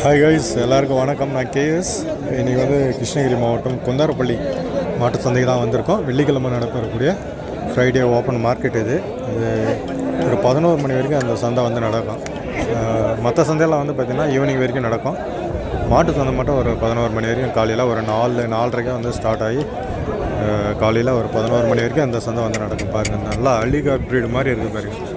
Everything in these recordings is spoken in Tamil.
ஹாய் கைஸ் எல்லாருக்கும் வணக்கம். நான் கேஎஸ் இன்றைக்கி வந்து கிருஷ்ணகிரி மாவட்டம் குந்தாரப்பள்ளி மாட்டு சந்தைக்கு தான் வந்திருக்கோம். வெள்ளிக்கிழமை நடக்கக்கூடிய ஃப்ரைடே ஓப்பன் மார்க்கெட் இது. இது ஒரு பதினோரு மணி வரைக்கும் அந்த சந்தை வந்து நடக்கும். மற்ற சந்தையெல்லாம் வந்து பார்த்திங்கன்னா ஈவினிங் வரைக்கும் நடக்கும். மாட்டு சந்தை மட்டும் ஒரு பதினோரு மணி வரைக்கும் காலையில் ஒரு நாலு நாலரைக்கே வந்து ஸ்டார்ட் ஆகி காலையில் ஒரு பதினோரு மணி வரைக்கும் அந்த சந்தை வந்து நடக்கும். பாருங்கள் நல்லா அள்ளிகார் ப்ரீடு மாதிரி இருக்குது பாருங்கள்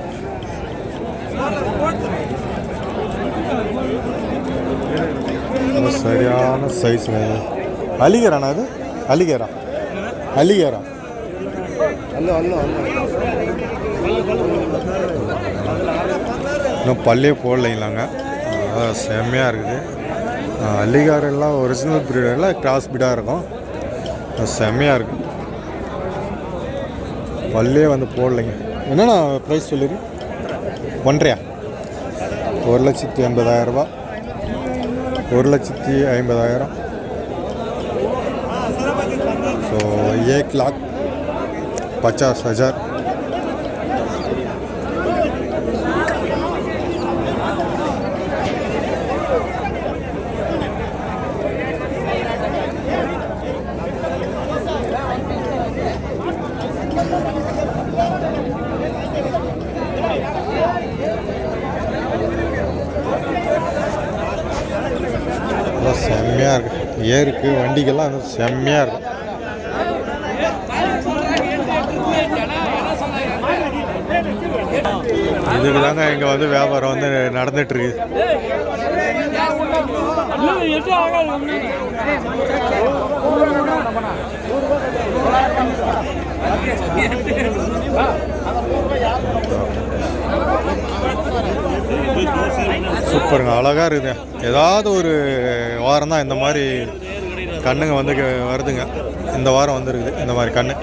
ரொம்ப சரியான சைஸுங்க அலிகேராண்ணா அது அலிகேரா? அலிகேரா? இன்னும் பல்லே போடலைங்களாங்க. அதான் செம்மையாக இருக்குது. அல்லிகார் எல்லாம் ஒரிஜினல் ப்ரீட் எல்லாம் கிராஸ் பீடாக இருக்கும். செம்மையாக இருக்குது பல்லே வந்து போடலைங்க. என்னண்ணா ப்ரைஸ் சொல்லிடு ஒன்றையா? ஒரு லட்சத்தி எண்பதாயிரம் और लक्षती लाख पचास हज़ार। ஏருக்கு வண்டிக்கெல்லாம் வந்து செம்மையாக இருக்கும் இதுக்கு தாங்க இங்கே வந்து வியாபாரம் வந்து நடந்துட்டு இருக்கு சூப்பருங்க அழகாக இருக்குதுங்க ஏதாவது ஒரு வாரம் தான் இந்த மாதிரி கண்ணுங்க வந்து க- வருதுங்க. இந்த வாரம் வந்துருக்குது இந்த மாதிரி கண்ணு.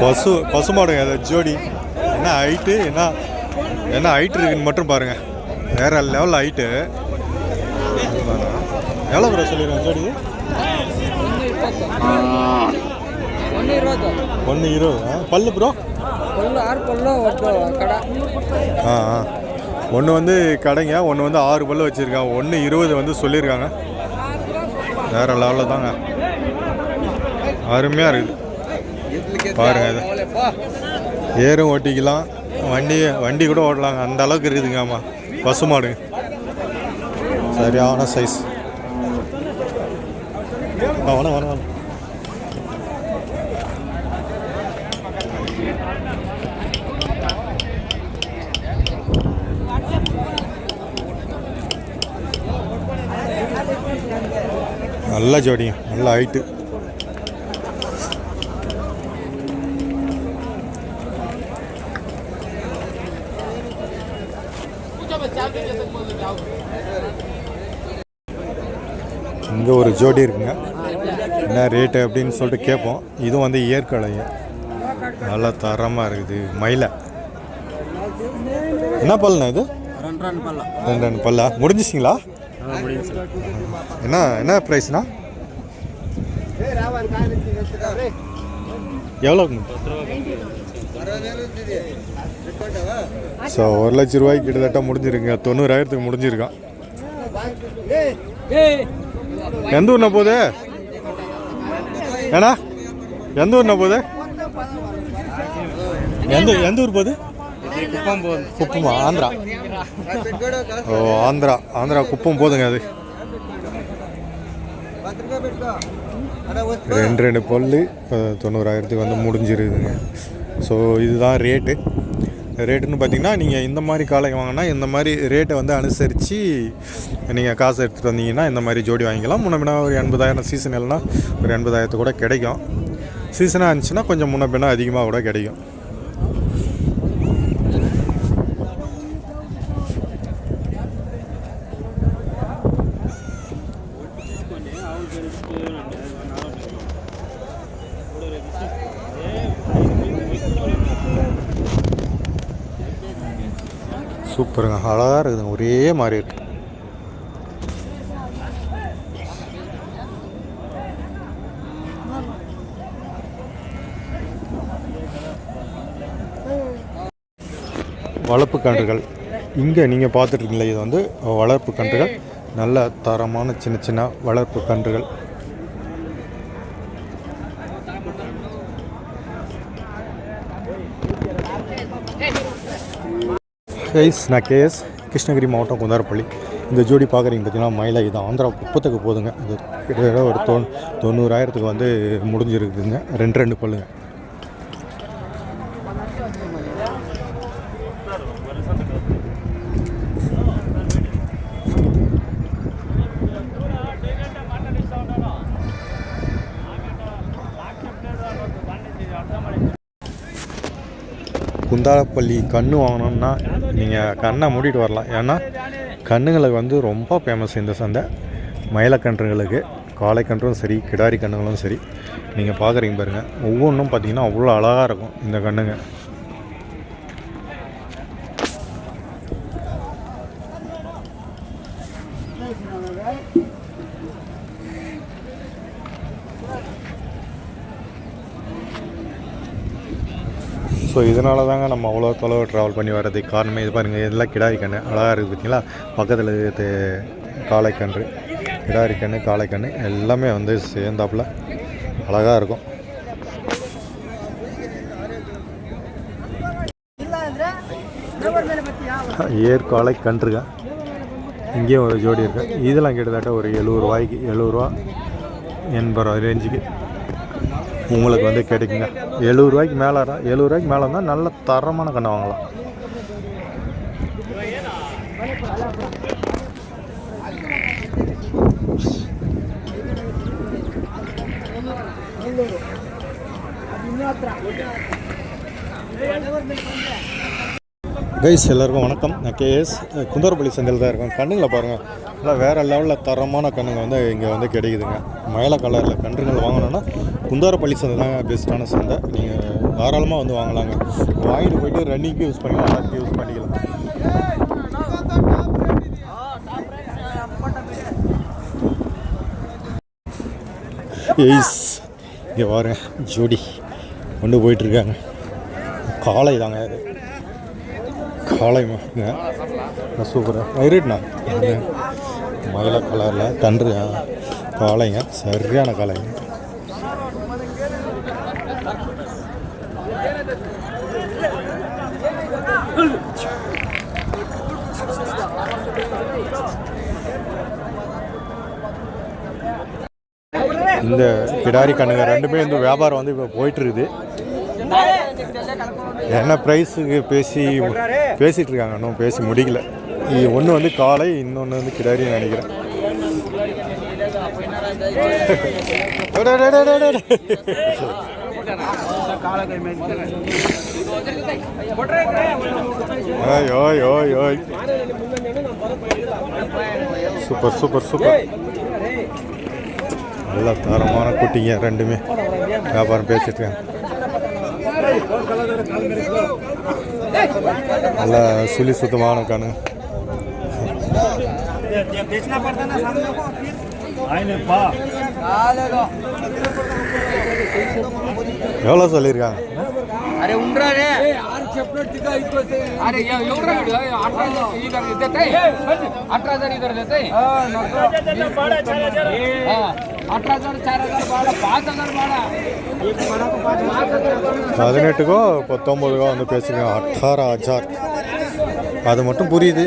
பசு பசு மாடுங்க அது ஜோடி. என்ன ஹைட்டு என்ன என்ன ஹைட் இருக்குன்னு மட்டும் பாருங்கள் வேறு லெவல் ஹைட்டு எவ்வளோ ப்ரோ சொல்லிடுறேன் ஜோடி? ஒன்று இருபது. பல்லு ப்ரோ ஆ ஆ. ஒன்று வந்து கடைங்க ஒன்று வந்து ஆறு பல்லு வச்சுருக்காங்க. ஒன்று இருபது வந்து சொல்லியிருக்காங்க. வேறு லெவலில் தாங்க. அருமையாக இருக்குது. பாருங்க இது. ஏறும் ஓட்டிக்கலாம். வண்டி வண்டி கூட ஓட்டலாங்க. அந்த அளவுக்கு இருக்குதுங்க ஆமாம் பசு மாடு சரியான சைஸ் வேணாம் வேணாம் வேணாம் நல்ல ஜோடிங்க நல்ல ஹைட்டு இங்கே ஒரு ஜோடி இருக்குங்க. என்ன ரேட்டு அப்படின்னு சொல்லிட்டு கேட்போம். இதுவும் வந்து ஏற்கலைங்க நல்லா தரமாக இருக்குது. மயிலை. என்ன பல்லுண்ணா இது? ரெண்டு ரெண்டு பல்லா. முடிஞ்சிச்சிங்களா? என்ன என்ன ப்ரைஸ்ண்ணா எவ்வளோங்க? ஸோ ஒரு லட்ச ரூபாய்க்கு கிட்டத்தட்ட முடிஞ்சிருங்க தொண்ணூறாயிரத்துக்கு முடிஞ்சிருக்கான். எந்த ஊர்னா போகுது? ஏண்ணா? எந்த ஊர்னா போகுது? எந்த எந்த ஊர் போகுது? குப்பமா ஆந்திரா. ஓ ஆந்திரா. ஆந்திரா குப்பம் போதுங்க அது. ரெண்டு ரெண்டு பொல்லு. தொண்ணூறாயிரத்துக்கு வந்து முடிஞ்சிருதுங்க ஸோ இதுதான் ரேட்டு ரேட்டுன்னு பார்த்தீங்கன்னா நீங்கள் இந்த மாதிரி காலை வாங்கினா இந்த மாதிரி ரேட்டை வந்து அனுசரித்து நீங்கள் காசு எடுத்துகிட்டு வந்தீங்கன்னா இந்த மாதிரி ஜோடி வாங்கிக்கலாம். முன்ன ஒரு எண்பதாயிரம் சீசன் இல்லைனா ஒரு எண்பதாயிரத்து கூட கிடைக்கும். சீசனாக இருந்துச்சுன்னா கொஞ்சம் முன்ன பின்னா அதிகமாக கூட கிடைக்கும். பாருங்க அழகாக இருக்குதுங்க ஒரே மாதிரி இருக்கு. வளர்ப்பு கன்றுகள். இங்கே நீங்கள் பார்த்துட்ருக்கீங்களா இது வந்து வளர்ப்பு கன்றுகள். நல்ல தரமான சின்ன சின்ன வளர்ப்பு கன்றுகள். கைஸ் நான் கேஎஸ் கிருஷ்ணகிரி மாவட்டம் குந்தாரப்பள்ளி. இந்த ஜோடி பார்க்குறீங்க பார்த்தீங்கன்னா மயிலை இது ஆந்திரா குப்பத்துக்கு போகுதுங்க இது கிட்டத்தட்ட ஒரு தொ தொண்ணூறாயிரத்துக்கு வந்து முடிஞ்சிருக்குதுங்க. ரெண்டு ரெண்டு பல்லுங்க. குந்தாரப்பள்ளி கன்று வாங்கணும்னா நீங்கள் கண்ணை மூடிட்டு வரலாம். ஏன்னா கன்றுங்களுக்கு வந்து ரொம்ப ஃபேமஸ் இந்த சந்தை. மயிலக்கன்றுகளுக்கு காளைக்கன்றும் சரி கிடாரி கன்றுகளும் சரி. நீங்கள் பார்க்குறீங்க பாருங்கள் ஒவ்வொன்றும் பார்த்தீங்கன்னா அவ்வளோ அழகாக இருக்கும் இந்த கண்ணுங்க. ஸோ இதனால தாங்க நம்ம அவ்வளோ தொலைவு ட்ராவல் பண்ணி வர்றதுக்கு காரணமே இது பாருங்கள் இதெல்லாம் கிடாரி கன்று அழகாக இருக்குது பார்த்தீங்களா? பக்கத்தில் இது காளைக்கன்று கிடாரி கன்று காளைக்கன்று எல்லாமே வந்து சேர்ந்தாப்புல. அழகாக இருக்கும். ஏற்காலை கன்றுங்க இங்கேயும் ஒரு ஜோடி இருக்கு. இதெல்லாம் கிட்டத்தட்ட ஒரு எழுபது ரூபாய்க்கு எழுபது ரூபா எண்பது ரூபா ரேஞ்சுக்கு உங்களுக்கு வந்து கிடைக்குங்க எழுபது ரூபாய்க்கு மேலே எழுபது ரூபாய்க்கு மேலே இருந்தால் நல்ல தரமான கண்ணை வாங்கலாம். கைஸ் எல்லாருக்கும் வணக்கம். நான் கேஎஸ் குந்தரப்பள்ளி சந்தையில் தான் இருக்கேன். கண்ணுங்களை பாருங்கள் நல்லா வேறு லெவலில் தரமான கண்ணுங்க வந்து இங்கே வந்து கிடைக்குதுங்க. மயில கலரில் கன்றுகள் வாங்கணுன்னா குந்தாரப்பள்ளி சந்தை தாங்க பெஸ்ட்டான சந்தை. நீங்கள் தாராளமாக வந்து வாங்கலாங்க. வாங்கிட்டு போயிட்டு ரன்னிங்க்கு யூஸ் பண்ணிக்கலாம். எல்லாருக்கும் யூஸ் பண்ணிக்கலாம். எய்ஸ் இங்கே பாருங்க. ஜோடி கொண்டு போயிட்டுருக்காங்க காளை தாங்க இது காளைங்க சூப்பராக வைரட்ண்ணா மயில கலரில் கன்று காளைங்க. சரியான காளைங்க. இந்த கிடாரி கண்ணுங்க ரெண்டுமே வந்து வியாபாரம் வந்து இப்போ போயிட்டு என்ன ப்ரைஸுக்கு பேசி பேசிகிட்டு இருக்காங்க இன்னும் பேசி முடிக்கல. ஒன்று வந்து காலை இன்னொன்று வந்து கிடாரின்னு நினைக்கிறேன். ஓய் ஓய் ஓய் ஓய். Super super super. நல்ல தரமான குட்டிங்க ரெண்டுமே. வியாபாரம் பேசிட்டு இருக்காங்க நல்லா சுழி சுத்தமான கணு எவ்வளோ சொல்லியிருக்காங்க? அரே உண்றாரே చెప్పినట్టుగా అయిపోతే అరే பதினெட்டுக்கோ பத்தொம்பதுக்கோ வந்து பேசுங்க அட்டாரா ஹஜார் அது மட்டும் புரியுது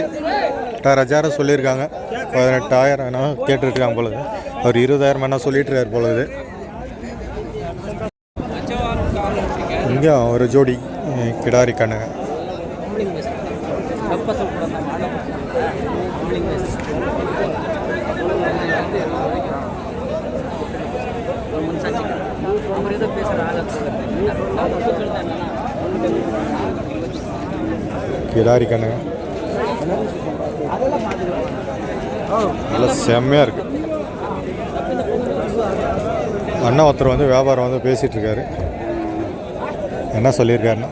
அட்டார் ஹஜாரம் சொல்லியிருக்காங்க பதினெட்டாயிரம் என்ன கேட்டுருக்காங்க போலது அவர் இருபதாயிரம் என்ன சொல்லிட்டுருக்கார் போலது இங்கே ஒரு ஜோடி அஹ், கிடாரி கிடாரி கண்ணுங்க நல்லா செம்மையாக இருக்கு. அண்ணா ஒருத்தர் வந்து வியாபாரம் வந்து பேசிகிட்டு இருக்காரு. என்ன சொல்லியிருக்காருன்னா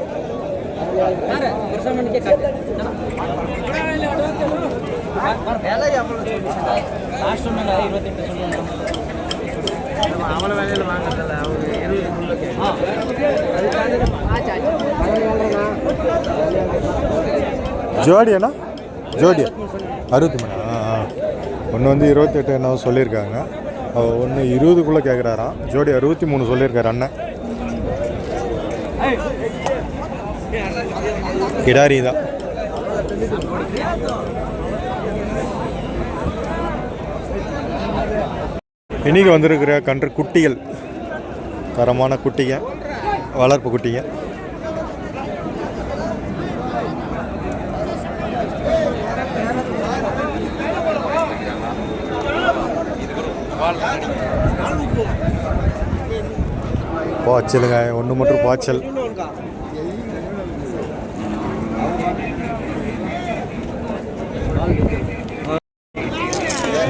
அவள வேலையில் வாங்கறதில்ல அவங்க இருபது ஜோடி. அறுபத்தி மூணு ஆ ஆ. ஒன்று வந்து இருபத்தெட்டு என்ன சொல்லியிருக்காங்க. ஒன்று இருபதுக்குள்ளே கேட்குறாராம் ஜோடி அறுபத்தி மூணு சொல்லியிருக்காரு அண்ணன். கிடாரி தான். இன்னைக்கு வந்திருக்கிற கன்று குட்டிகள். தரமான குட்டிங்க வளர்ப்பு குட்டிங்க. பாய்ச்சலுங்க ஒன்று மட்டும் பாய்ச்சல்.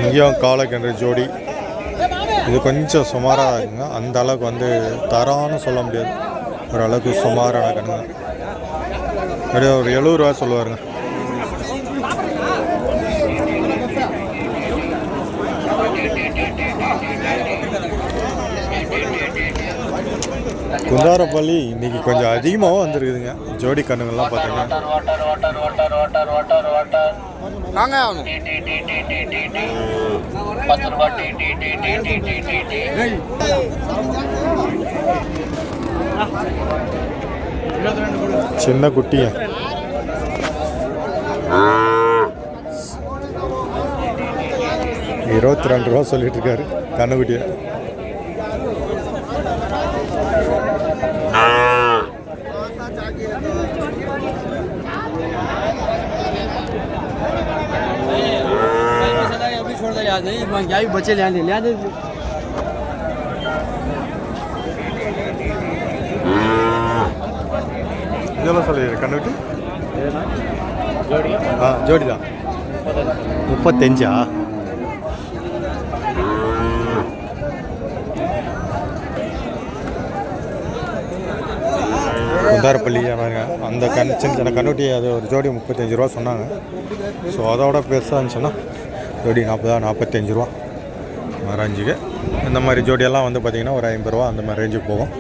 இங்கேயும் காலக்கன்று ஜோடி. இது கொஞ்சம் சுமாராக இருக்குங்க. அந்த அளவுக்கு வந்து தரம்னு சொல்ல முடியாது. ஒரு அளவுக்கு சுமாரான கண்ணுங்க அப்படியே ஒரு எழுபது ரூபா சொல்லுவாருங்க. குந்தாரப்பள்ளி இன்னைக்கு கொஞ்சம் அதிகமாகவும் வந்திருக்குதுங்க. ஜோடி கண்ணுங்கள்லாம் பார்த்தீங்கன்னா. சின்ன குட்டிங்க இருபத்தி ரெண்டு ரூபா சொல்லிட்டு இருக்காரு. கண்ணுக்குட்டியை યાદ નહીં મને આવી બચે યાદ નહીં યાદ எவ்வளோ சொல்லுது கண்டுட்டு ஆ ஜோடி தான் முப்பத்தஞ்சா? உதாரப்பள்ளி அந்த கண் சின்ன சின்ன கண்ணுட்டி அது ஒரு ஜோடி முப்பத்தஞ்சு ரூபா சொன்னாங்க. ஸோ அதோட பெருசாக இருந்துச்சுன்னா ஜோடி நாற்பதா நாற்பத்தஞ்சு ரூபா ரேஞ்சுக்கு இந்த மாதிரி ஜோடியெல்லாம் வந்து பார்த்திங்கன்னா ஒரு ஐம்பது ரூபா அந்த மாதிரி ரேஞ்சுக்கு போகும்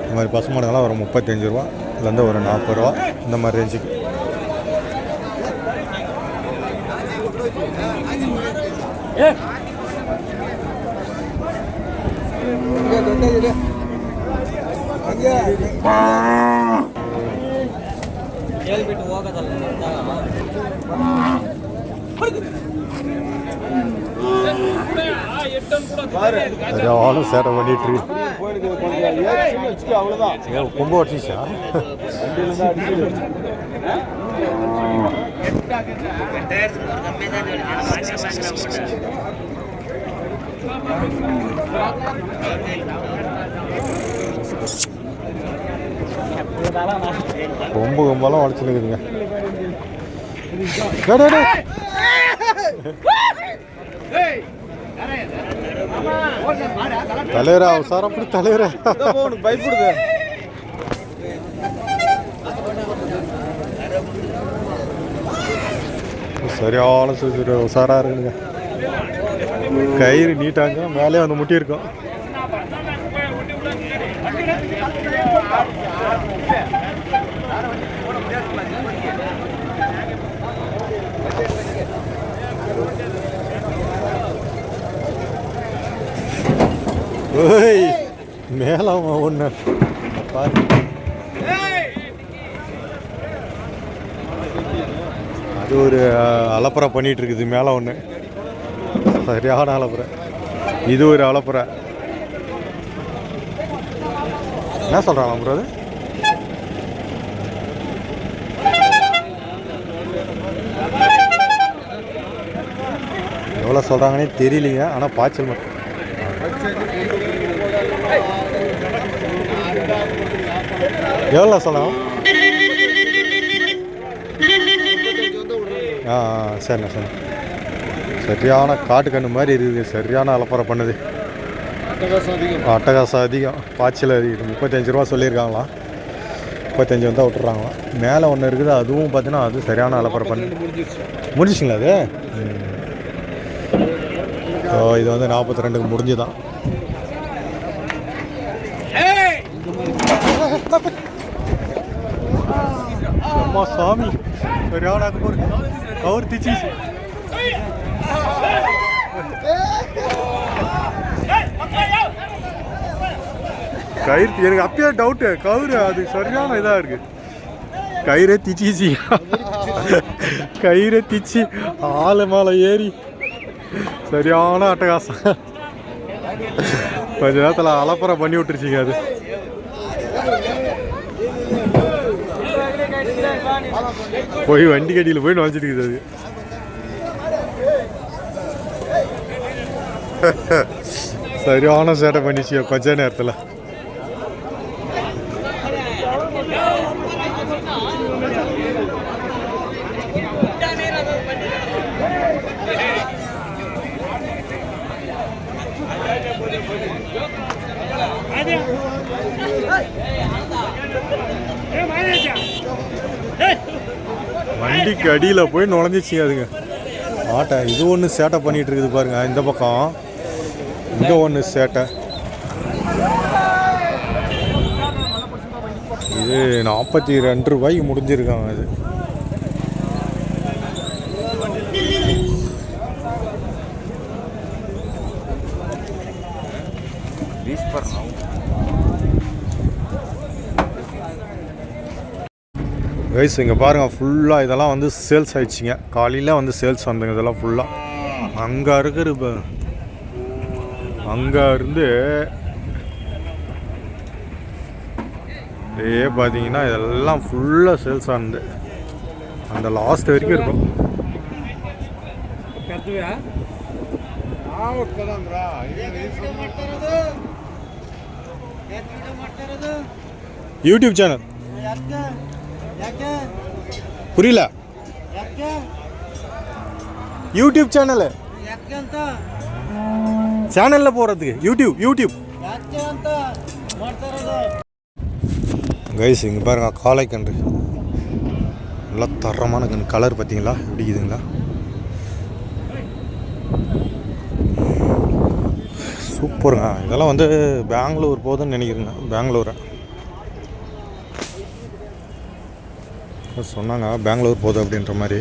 இந்த மாதிரி பசுமாடுங்கள்லாம் ஒரு முப்பத்தஞ்சு ரூபா இதுலேருந்து ஒரு நாற்பது ரூபா இந்த மாதிரி ரேஞ்சுக்கு ಹೇಳ್ಬಿಟ್ಟು ಹೋಗೋದಲ್ಲ சரியான சேட்டை பண்ணிட்டு இருக்கு. கொம்பு வச்சிச்சா கொம்பு கொம்பெல்லாம் உடச்சுனுக்குதுங்க தலைவரா உசாரப்படி தலைவரா? பயப்படுது சரியான சுறு உசாரா இருக்குங்க. கயிறு நீட்டாங்க மேலே வந்து முட்டி ஓய் மேலே ஒன்று பாரு. அது ஒரு அஹ், அலப்பறை இருக்குது மேலே ஒன்று சரியான அலப்பறை. இது ஒரு அலப்பறை. என்ன சொல்கிறாங்க ப்ரோ அது எவ்வளோ சொல்கிறாங்கன்னே தெரியலைங்க ஆனால் பாய்ச்சல் மட்டும். எவ்வளோ சொல்லலாம் ஆ சரிண்ணா சரிண்ணா. சரியான காட்டுக்கண்ணு மாதிரி இருக்குது. சரியான அலப்பறை பண்ணுது. அட்டகாசம் அதிகம். பாய்ச்சல் அதிகம். முப்பத்தஞ்சு ரூபா சொல்லியிருக்காங்களாம். முப்பத்தஞ்சு வந்தால் விட்டுறாங்களாம். மேலே ஒன்று இருக்குது. அதுவும் பார்த்தீங்கன்னா அது சரியான அலப்பறை பண்ணி. முடிஞ்சிச்சிங்களா அது? இது வந்து நாற்பத்தி ரெண்டுக்கு முடிஞ்சுதான். அம்மா சாமி சரியான அக்பர் கவர் திச்சி கயிறு எனக்கு அப்பயே டவுட்டு கவுரு அது சரியான இதாக இருக்கு. கயிறே திச்சிச்சி கயிறே திச்சி ஆளு மேலே ஏறி. சரியான அட்டகாசம். கொஞ்ச நேரத்தில் அலப்பறை பண்ணி விட்டுருச்சிங்க அது. போய் வண்டி கடியில் போய் நுழைஞ்சிட்டு இருக்குது அது. சரியான சேட்டை பண்ணிச்சு கொஞ்ச நேரத்தில். வண்டிக்கு அடியில் போய் நுழைஞ்சிச்சு அதுங்க. ஆட்டை இது ஒன்று சேட்டை பண்ணிகிட்டு இருக்குது பாருங்க இந்த பக்கம். இங்கே ஒன்று சேட்டை. இது நாற்பத்தி ரெண்டு ரூபாய்க்கு முடிஞ்சிருக்காங்க இது கைஸ் இங்கே பாருங்கள் ஃபுல்லாக இதெல்லாம் வந்து சேல்ஸ் ஆயிடுச்சிங்க. காலையில் வந்து சேல்ஸ் வந்தங்க இதெல்லாம் ஃபுல்லாக அங்கே இருக்கிற இப்போ அங்கே இருந்து அப்படியே பார்த்தீங்கன்னா இதெல்லாம் ஃபுல்லாக சேல்ஸ் ஆனது அந்த லாஸ்ட் வரைக்கும் இருக்கும். யூடியூப் சேனல் புரியல யூடியூப் சேனல் சேனலில் போகிறதுக்கு யூடியூப் யூடியூப் கைஸ் இங்கே பாருங்க காளை கன்று நல்லா தரமான கன்று கலர் பார்த்தீங்களா எப்படி இருக்குதுங்களா சூப்பருங்க இதெல்லாம் வந்து பெங்களூர் போகுதுன்னு நினைக்கிறேங்க பெங்களூரை சொன்னாங்க பெங்களூர் போகுது அப்படின்ற மாதிரி.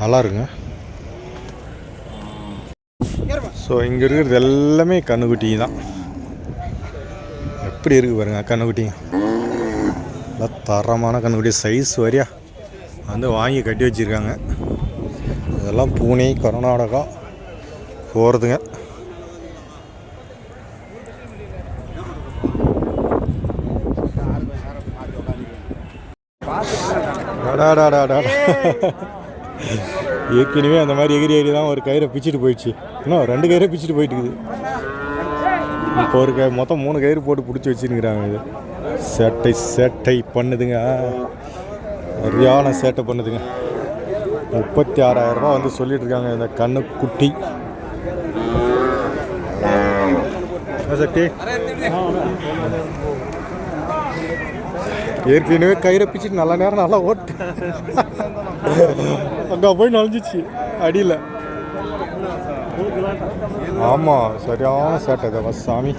நல்லா இருக்குங்க. ஸோ இங்கே இருக்கிறது எல்லாமே கண்ணுக்குட்டி தான். எப்படி இருக்குது பாருங்க கண்ணுக்குட்டிங்க நல்லா தரமான கண்ணுக்குட்டி சைஸ் வரியா. வந்து வாங்கி கட்டி வச்சுருக்காங்க. இதெல்லாம் பூனே கர்நாடகா போகிறதுங்க அடாடாடாடா. ஏற்கனவே அந்த மாதிரி எகிரி ஏறி தான் ஒரு கயிறை பிச்சுட்டு போயிடுச்சு. இன்னும் ரெண்டு கயிறை பிச்சுட்டு போயிட்டு இருக்குது. இப்போ ஒரு கை மொத்தம் மூணு கயிறு போட்டு பிடிச்சி வச்சுருக்கிறாங்க இது. சேட்டை சேட்டை பண்ணுதுங்க. சரியான சேட்டை பண்ணுதுங்க. முப்பத்தி ஆறாயிரம் ரூபாய் வந்து சொல்லிட்டு இருக்காங்க இந்த கண்ணு குட்டி சக்தி. ஏற்கனவே கயிறை பிச்சுட்டு நல்ல நேரம் நல்லா ஓட்டு. அங்கே போய் நுழைஞ்சிச்சு அடியில். ஆமாம் சரியான சேட்டை இதை சாமி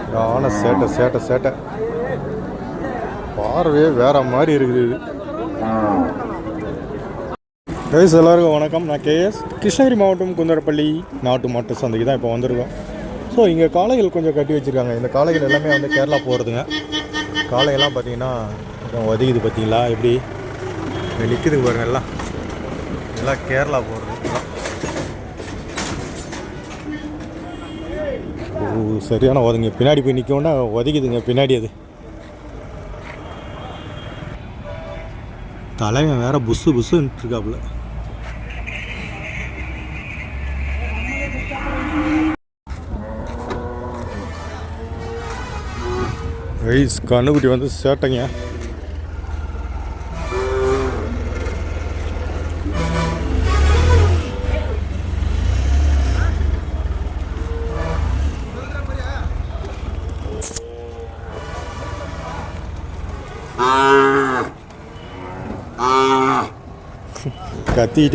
சரியான சேட்டை சேட்டை சேட்டை. பார்வையே வேற மாதிரி இருக்குது இது. கைஸ் எல்லாருக்கும் வணக்கம். நான் கேஎஸ் கிருஷ்ணகிரி மாவட்டம் குந்தரப்பள்ளி நாட்டு மாட்டு சந்தைக்கு தான் இப்போ வந்திருக்கோம். ஸோ இங்கே காளைகள் கொஞ்சம் கட்டி வச்சுருக்காங்க. இந்த காளைகள் எல்லாமே வந்து கேரளா போகிறதுங்க காளையெல்லாம் பார்த்தீங்கன்னா கொஞ்சம் ஒதுக்குது பார்த்தீங்களா எப்படி? இங்கே நிற்குதுங்க பாருங்க எல்லாம். எல்லாம் கேரளா போகிறது ஓ சரியான ஒதுங்க பின்னாடி போய் நிற்கவுன்னா ஒதுக்குதுங்க பின்னாடி அது. தலைவன் வேற புஸ்ஸு புஸ்ஸுன்ட்டு இருக்காப்புல. Guys, kanu beri bantu setengah. Kati.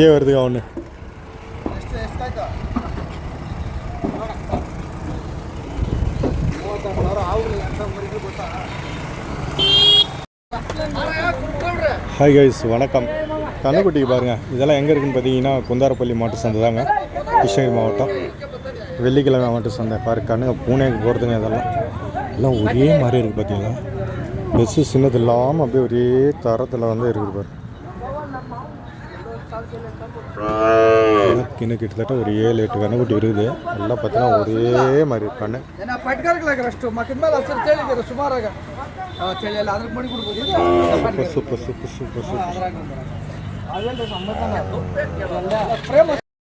Hi guys வணக்கம். கண்ணுக்குட்டிக்கு பாருங்கள் இதெல்லாம் எங்கே இருக்குன்னு பார்த்தீங்கன்னா குந்தாரப்பள்ளி மாட்டு சந்தை தாங்க. கிருஷ்ணகிரி மாவட்டம். வெள்ளிக்கிழமை மாட்டு சந்தை. பாரு கண்ணுங்க பூனேக்கு போகிறதுங்க இதெல்லாம். எல்லாம் ஒரே மாதிரி இருக்குது பார்த்தீங்களா? பெஸ்ஸு சின்னது இல்லாமல் அப்படியே ஒரே தரத்தில் வந்து இருக்குது பாரு. கணக்குன்னு கிட்டத்தட்ட ஒரு ஏழு எட்டு கண்ணுக்குட்டி இருக்குது. எல்லாம் பார்த்தீங்கன்னா ஒரே மாதிரி கண்ணு. Super super super super